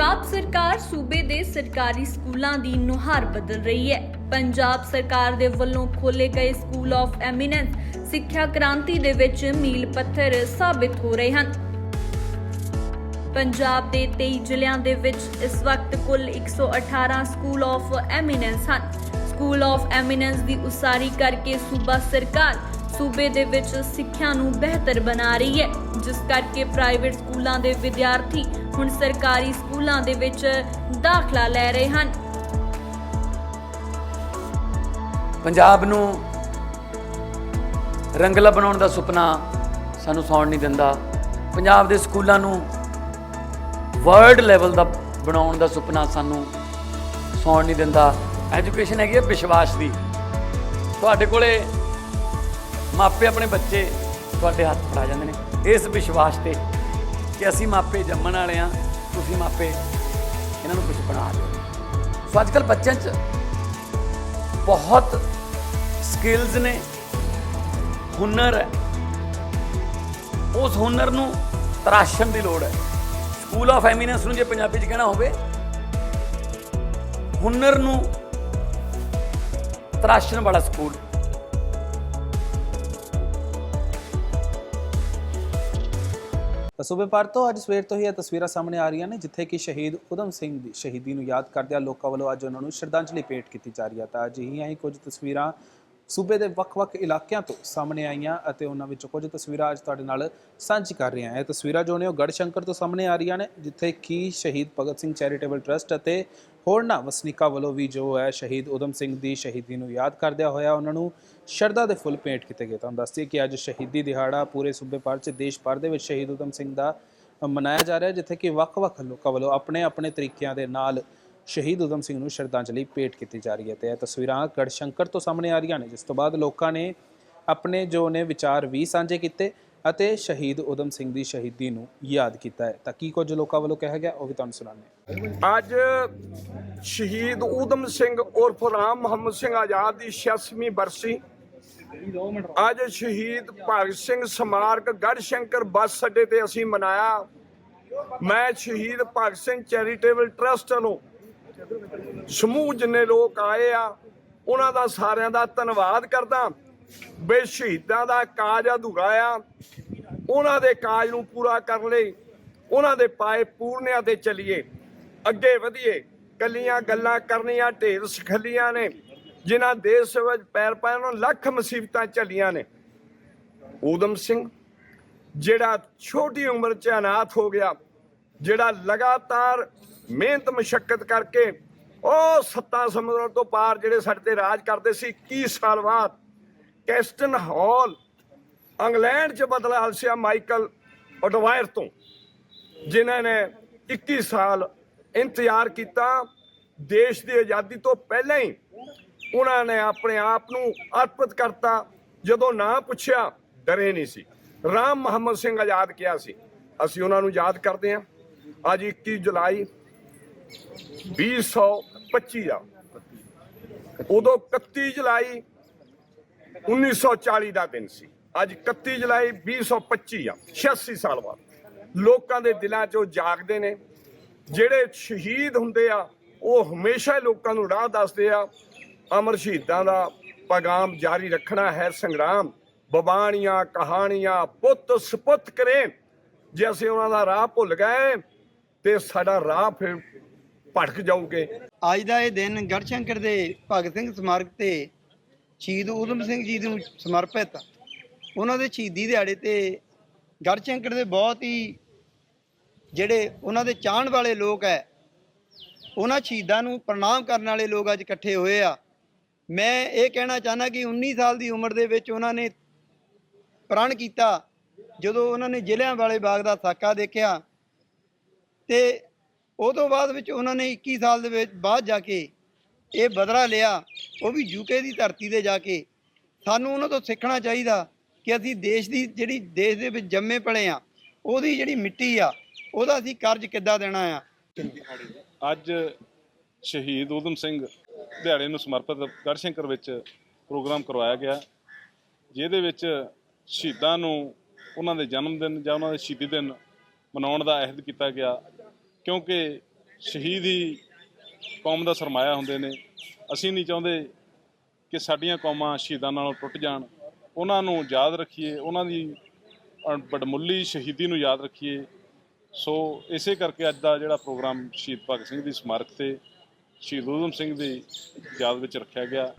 ਪੰਜਾਬ ਸਰਕਾਰ ਸੂਬੇ ਦੇ ਸਰਕਾਰੀ ਸਕੂਲਾਂ ਦੀ ਨੁਹਾਰ ਬਦਲ ਰਹੀ ਹੈ। ਪੰਜਾਬ ਸਰਕਾਰ ਦੇ ਵੱਲੋਂ ਖੋਲੇ ਗਏ ਸਕੂਲ ਆਫ ਐਮੀਨੈਂਸ ਸਿੱਖਿਆ ਕ੍ਰਾਂਤੀ ਦੇ ਵਿੱਚ ਮੀਲ ਪੱਥਰ ਸਾਬਿਤ ਹੋ ਰਹੇ ਹਨ। ਪੰਜਾਬ ਦੇ 23 ਜ਼ਿਲ੍ਹਿਆਂ ਦੇ ਵਿੱਚ ਇਸ ਵਕਤ ਕੁੱਲ 118 ਸਕੂਲ ਆਫ ਐਮੀਨੈਂਸ ਹਨ। ਸਕੂਲ ਆਫ ਐਮੀਨੈਂਸ ਦੀ ਉਸਾਰੀ ਕਰਕੇ ਸੂਬਾ ਸਰਕਾਰ ਸੂਬੇ ਦੇ ਵਿੱਚ ਸਿੱਖਿਆ ਨੂੰ ਬਿਹਤਰ ਬਣਾ ਰਹੀ ਹੈ, ਜਿਸ ਕਰਕੇ ਪ੍ਰਾਈਵੇਟ ਸਕੂਲਾਂ ਦੇ ਵਿਦਿਆਰਥੀ ਹੁਣ ਸਰਕਾਰੀ ਸਕੂਲਾਂ ਦੇ ਵਿੱਚ ਦਾਖਲਾ ਲੈ ਰਹੇ ਹਨ। ਪੰਜਾਬ ਨੂੰ ਰੰਗਲਾ ਬਣਾਉਣ ਦਾ ਸੁਪਨਾ ਸਾਨੂੰ ਸੌਣ ਨਹੀਂ ਦਿੰਦਾ। ਪੰਜਾਬ ਦੇ ਸਕੂਲਾਂ ਨੂੰ ਵਰਲਡ ਲੈਵਲ ਦਾ ਬਣਾਉਣ ਦਾ ਸੁਪਨਾ ਸਾਨੂੰ ਸੌਣ ਨਹੀਂ ਦਿੰਦਾ। ਐਜੂਕੇਸ਼ਨ ਹੈਗੀ ਹੈ ਵਿਸ਼ਵਾਸ ਦੀ। ਤੁਹਾਡੇ ਕੋਲੇ ਮਾਪੇ ਆਪਣੇ ਬੱਚੇ ਤੁਹਾਡੇ ਹੱਥ ਫੜਾ ਜਾਂਦੇ ਨੇ। ਇਸ ਵਿਸ਼ਵਾਸ ਤੇ ਕਿ ਅਸੀਂ ਮਾਪੇ ਜੰਮਣ ਵਾਲੇ ਆ ਤੁਸੀਂ ਮਾਪੇ ਇਹਨਾਂ ਨੂੰ ਕੁਝ ਬਣਾ ਦਿਓ। ਸੋ ਅੱਜ ਕੱਲ੍ਹ ਬੱਚਿਆਂ 'ਚ ਬਹੁਤ ਸਕਿੱਲਸ ਨੇ, ਹੁਨਰ ਹੈ। ਉਸ ਹੁਨਰ ਨੂੰ ਤਰਾਸ਼ਣ ਦੀ ਲੋੜ ਹੈ। ਸਕੂਲ ਆਫ ਐਮੀਨੈਂਸ ਨੂੰ ਜੇ ਪੰਜਾਬੀ 'ਚ ਕਹਿਣਾ ਹੋਵੇ, ਹੁਨਰ ਨੂੰ ਤਰਾਸ਼ਣ ਵਾਲਾ ਸਕੂਲ ਤਾਂ ਸੂਬੇ ਭਰ ਤੋਂ ਅੱਜ ਸਵੇਰ ਤੋਂ ਹੀ ਇਹ ਤਸਵੀਰਾਂ ਸਾਹਮਣੇ ਆ ਰਹੀਆਂ ਨੇ, ਜਿੱਥੇ ਕਿ ਸ਼ਹੀਦ ਉਦਮ ਸਿੰਘ ਦੀ ਸ਼ਹੀਦੀ ਨੂੰ ਯਾਦ ਕਰਦਿਆਂ ਲੋਕਾਂ ਵੱਲੋਂ ਅੱਜ ਉਹਨਾਂ ਨੂੰ ਸ਼ਰਧਾਂਜਲੀ ਭੇਟ ਕੀਤੀ ਜਾ ਰਹੀ ਹੈ। ਤਾਂ ਅਜਿਹੀਆਂ ਹੀ ਕੁਝ ਤਸਵੀਰਾਂ ਸੂਬੇ ਦੇ ਵੱਖ-ਵੱਖ ਇਲਾਕਿਆਂ ਤੋਂ ਸਾਹਮਣੇ ਆਈਆਂ ਅਤੇ ਉਹਨਾਂ ਵਿੱਚੋਂ ਕੁਝ ਤਸਵੀਰਾਂ ਅੱਜ ਤੁਹਾਡੇ ਨਾਲ ਸਾਂਝੀ ਕਰ ਰਹੇ ਹਾਂ ਇਹ ਤਸਵੀਰਾਂ ਜੋ ਨੇ ਉਹ ਗੜਸ਼ੰਕਰ ਤੋਂ ਸਾਹਮਣੇ ਆ ਰਹੀਆਂ ਨੇ, ਜਿੱਥੇ ਕਿ ਸ਼ਹੀਦ ਭਗਤ ਸਿੰਘ ਚੈਰੀਟੇਬਲ ਟਰਸਟ ਅਤੇ ਹੋਰਨਾਂ ਵਸਨੀਕਾਂ ਵੱਲੋਂ ਵੀ ਜੋ ਹੈ ਸ਼ਹੀਦ ਉਦਮ ਸਿੰਘ ਦੀ ਸ਼ਹੀਦੀ ਨੂੰ ਯਾਦ ਕਰਦਿਆਂ ਹੋਇਆ ਉਹਨਾਂ ਨੂੰ ਸ਼ਰਧਾ ਦੇ ਫੁੱਲ ਭੇਂਟ ਕੀਤੇ ਗਏ। ਤੁਹਾਨੂੰ ਦੱਸਦੀ ਕਿ ਅੱਜ ਸ਼ਹੀਦੀ ਦਿਹਾੜਾ ਪੂਰੇ ਸੂਬੇ ਭਰ 'ਚ ਦੇਸ਼ ਭਰ ਦੇ ਵਿੱਚ ਸ਼ਹੀਦ ਉਦਮ ਸਿੰਘ ਦਾ ਮਨਾਇਆ ਜਾ ਰਿਹਾ, ਜਿੱਥੇ ਕਿ ਵੱਖ-ਵੱਖ ਲੋਕਾਂ ਵੱਲੋਂ ਆਪਣੇ-ਆਪਣੇ ਤਰੀਕਿਆਂ ਦੇ ਨਾਲ ਸ਼ਹੀਦ ਉਦਮ ਸਿੰਘ ਨੂੰ ਸ਼ਰਧਾਂਜਲੀ ਭੇਟ ਕੀਤੀ ਜਾ ਰਹੀ ਹੈ ਤੇ ਇਹ ਤਸਵੀਰਾਂ ਗੜਸ਼ੰਕਰ ਤੋਂ ਸਾਹਮਣੇ ਆ ਰਹੀਆਂ ਨੇ, ਜਿਸ ਤੋਂ ਬਾਅਦ ਲੋਕਾਂ ਨੇ ਆਪਣੇ ਜੋ ਨੇ ਵਿਚਾਰ ਵੀ ਸਾਂਝੇ ਕੀਤੇ ਅਤੇ ਸ਼ਹੀਦ ਉਦਮ ਸਿੰਘ ਦੀ ਸ਼ਹੀਦੀ ਨੂੰ ਯਾਦ ਕੀਤਾ ਹੈ। ਤਾਂ ਕੀ ਕੁਝ ਲੋਕਾਂ ਵੱਲੋਂ ਕਿਹਾ ਗਿਆ, ਉਹ ਵੀ ਤੁਹਾਨੂੰ ਸੁਣਾਉਂਦੇ ਹਾਂ। ਅੱਜ ਸ਼ਹੀਦ ਊਧਮ ਸਿੰਘ ਉਰਫ ਰਾਮ ਮੁਹੰਮਦ ਸਿੰਘ ਆਜ਼ਾਦ ਦੀ 86ਵੀਂ ਬਰਸੀ। ਅੱਜ ਸ਼ਹੀਦ ਭਗਤ ਸਿੰਘ ਸਮਾਰਕ ਗੜਸ਼ੰਕਰ ਬੱਸ ਅੱਡੇ ਤੇ ਅਸੀਂ ਮਨਾਇਆ। ਮੈਂ ਸ਼ਹੀਦ ਭਗਤ ਸਿੰਘ ਚੈਰੀਟੇਬਲ ਟਰਸਟ ਵੱਲੋਂ ਸਮੂਹ ਜਿੰਨੇ ਲੋਕ ਆਏ ਆ, ਉਹਨਾਂ ਦਾ ਸਾਰਿਆਂ ਦਾ ਧੰਨਵਾਦ ਕਰਦਾ। ਬੇ ਸ਼ਹੀਦਾਂ ਦਾ ਕਾਜ ਅਧੂਰਾ ਆ। ਉਹਨਾਂ ਦੇ ਕਾਜ ਨੂੰ ਪੂਰਾ ਕਰਨ ਲਈ ਉਹਨਾਂ ਦੇ ਪਾਏ ਪੂਰਨਿਆਂ ਤੇ ਚੱਲੀਏ। ਅੱਗੇ ਵਧੀਏ, ਕੱਲੀਆਂ ਗੱਲਾਂ ਕਰਨੀਆਂ ਢੇਰ ਸਖਲੀਆਂ ਨੇ, ਜਿਨ੍ਹਾਂ ਦੇਸ਼ ਵਿੱਚ ਪੈਰ ਪੈਰ ਨੂੰ ਲੱਖ ਮੁਸੀਬਤਾਂ ਚੱਲੀਆਂ ਨੇ। ਊਧਮ ਸਿੰਘ, ਜਿਹੜਾ ਛੋਟੀ ਉਮਰ 'ਚ ਅਨਾਥ ਹੋ ਗਿਆ, ਜਿਹੜਾ ਲਗਾਤਾਰ ਮਿਹਨਤ, ਮਸ਼ੱਕਤ ਕਰਕੇ ਉਹ ਸੱਤਾ ਸਮੁੰਦਰ ਤੋਂ ਪਾਰ ਜਿਹੜੇ ਸਾਡੇ ਤੇ ਰਾਜ ਕਰਦੇ ਸੀ 21 ਸਾਲ ਬਾਅਦ ਕੈਸਟਨ ਹਾਲ ਇੰਗਲੈਂਡ 'ਚ ਬਦਲਾ ਹਲਸਿਆ ਮਾਈਕਲ ਅਡਵਾਇਰ ਤੋਂ, ਜਿਨ੍ਹਾਂ ਨੇ 21 ਸਾਲ ਇੰਤਜ਼ਾਰ ਕੀਤਾ। ਦੇਸ਼ ਦੀ ਆਜ਼ਾਦੀ ਤੋਂ ਪਹਿਲਾਂ ਹੀ ਉਹਨਾਂ ਨੇ ਆਪਣੇ ਆਪ ਨੂੰ ਅਰਪਿਤ ਕਰਤਾ। ਜਦੋਂ ਨਾ ਪੁੱਛਿਆ, ਡਰੇ ਨਹੀਂ ਸੀ। ਰਾਮ ਮੁਹੰਮਦ ਸਿੰਘ ਆਜ਼ਾਦ ਕਿਹਾ ਸੀ, ਅਸੀਂ ਉਹਨਾਂ ਨੂੰ ਯਾਦ ਕਰਦੇ ਹਾਂ। ਅੱਜ 21 ਜੁਲਾਈ 2025 ਆ। ਉਦੋਂ 31 ਜੁਲਾਈ 1940 ਦਾ ਦਿਨ ਸੀ। ਅੱਜ 31 ਜੁਲਾਈ 2025 ਆ 86 ਸਾਲ ਬਾਅਦ। ਲੋਕਾਂ ਦੇ ਦਿਲਾਂ 'ਚ ਜਾਗਦੇ ਨੇ। ਜਿਹੜੇ ਸ਼ਹੀਦ ਹੁੰਦੇ ਆ, ਉਹ ਹਮੇਸ਼ਾ ਲੋਕਾਂ ਨੂੰ ਰਾਹ ਦੱਸਦੇ ਆ, ਅਮਰ ਸ਼ਹੀਦਾਂ ਦਾ ਪੈਗਾਮ ਜਾਰੀ ਰੱਖਣਾ ਹੈ, ਸੰਗਰਾਮ। ਬਬਾਣੀਆਂ ਕਹਾਣੀਆਂ, ਪੁੱਤ ਸਪੁੱਤ ਕਰੇ ਜੇ ਅਸੀਂ ਉਹਨਾਂ ਦਾ ਰਾਹ ਭੁੱਲ ਗਏ ਤੇ ਸਾਡਾ ਰਾਹ ਫਿਰ ਭਟਕ ਜਾਊਗੇ ਅੱਜ ਦਾ ਇਹ ਦਿਨ ਗੜਸ਼ੰਕਰ ਦੇ ਭਗਤ ਸਿੰਘ ਸਮਾਰਕ ਤੇ ਸ਼ਹੀਦ ਊਧਮ ਸਿੰਘ ਜੀ ਨੂੰ ਸਮਰਪਿਤ ਆ। ਉਹਨਾਂ ਦੇ ਸ਼ਹੀਦੀ ਦਿਹਾੜੇ ਤੇ ਗੜਸ਼ੰਕਰ ਦੇ ਬਹੁਤ ਹੀ ਜਿਹੜੇ ਉਹਨਾਂ ਦੇ ਚਾਹਣ ਵਾਲੇ ਲੋਕ ਹੈ, ਉਹਨਾਂ ਸ਼ਹੀਦਾਂ ਨੂੰ ਪ੍ਰਣਾਮ ਕਰਨ ਵਾਲੇ ਲੋਕ ਅੱਜ ਇਕੱਠੇ ਹੋਏ ਆ ਮੈਂ ਇਹ ਕਹਿਣਾ ਚਾਹਨਾ ਕਿ 19 ਸਾਲ ਦੀ ਉਮਰ ਦੇ ਵਿੱਚ ਉਹਨਾਂ ਨੇ ਪ੍ਰਣ ਕੀਤਾ, ਜਦੋਂ ਉਹਨਾਂ ਨੇ ਜ਼ਿਲ੍ਹਿਆਂ ਵਾਲੇ ਬਾਗ ਦਾ ਸਾਕਾ ਦੇਖਿਆ ਤੇ ਉਹ ਤੋਂ ਬਾਅਦ ਵਿੱਚ ਉਹਨਾਂ ਨੇ 21 ਸਾਲ ਦੇ ਵਿੱਚ ਬਾਅਦ ਜਾ ਕੇ ਇਹ ਬਦਲਾ ਲਿਆ, ਉਹ ਵੀ ਯੂਕੇ ਦੀ ਧਰਤੀ ਤੇ ਜਾ ਕੇ। ਸਾਨੂੰ ਉਹਨਾਂ ਤੋਂ ਸਿੱਖਣਾ ਚਾਹੀਦਾ ਕਿ ਅਸੀਂ ਦੇਸ਼ ਦੀ ਜਿਹੜੀ, ਦੇਸ਼ ਦੇ ਵਿੱਚ ਜੰਮੇ ਪਲੇ ਆ ਉਹਦੀ ਜਿਹੜੀ ਮਿੱਟੀ ਆ, ਉਹਦਾ ਅਸੀਂ ਕਰਜ਼ ਕਿੱਦਾਂ ਦੇਣਾ ਆ? ਅੱਜ ਸ਼ਹੀਦ ਊਧਮ ਸਿੰਘ ਦਿਹਾੜੇ ਨੂੰ ਸਮਰਪਿਤ ਗੜਸ਼ੰਕਰ ਵਿੱਚ ਪ੍ਰੋਗਰਾਮ ਕਰਵਾਇਆ ਗਿਆ, ਜਿਹਦੇ ਵਿੱਚ ਸ਼ਹੀਦਾਂ ਨੂੰ ਉਹਨਾਂ ਦੇ ਜਨਮ ਦਿਨ ਜਾਂ ਉਹਨਾਂ ਦੇ ਸ਼ਹੀਦੀ ਦਿਨ ਮਨਾਉਣ ਦਾ ਅਹਿਦ ਕੀਤਾ ਗਿਆ। ਕਿਉਂਕਿ ਸ਼ਹੀਦ ਹੀ ਕੌਮ ਦਾ ਸਰਮਾਇਆ ਹੁੰਦੇ ਨੇ। ਅਸੀਂ ਨਹੀਂ ਚਾਹੁੰਦੇ ਕਿ ਸਾਡੀਆਂ ਕੌਮਾਂ ਸ਼ਹੀਦਾਂ ਨਾਲੋਂ ਟੁੱਟ ਜਾਣ। ਉਹਨਾਂ ਨੂੰ ਯਾਦ ਰੱਖੀਏ, ਉਹਨਾਂ ਦੀ ਬੜਮੁੱਲੀ ਸ਼ਹੀਦੀ ਨੂੰ ਯਾਦ ਰੱਖੀਏ। ਸੋ ਇਸੇ ਕਰਕੇ ਅੱਜ ਦਾ ਜਿਹੜਾ ਪ੍ਰੋਗਰਾਮ ਸ਼ਹੀਦ ਭਗਤ ਸਿੰਘ ਦੀ ਸਮਾਰਕ ਤੇ ਸ਼ਹੀਦ ਊਧਮ ਸਿੰਘ ਦੀ ਯਾਦ ਵਿੱਚ ਰੱਖਿਆ ਗਿਆ।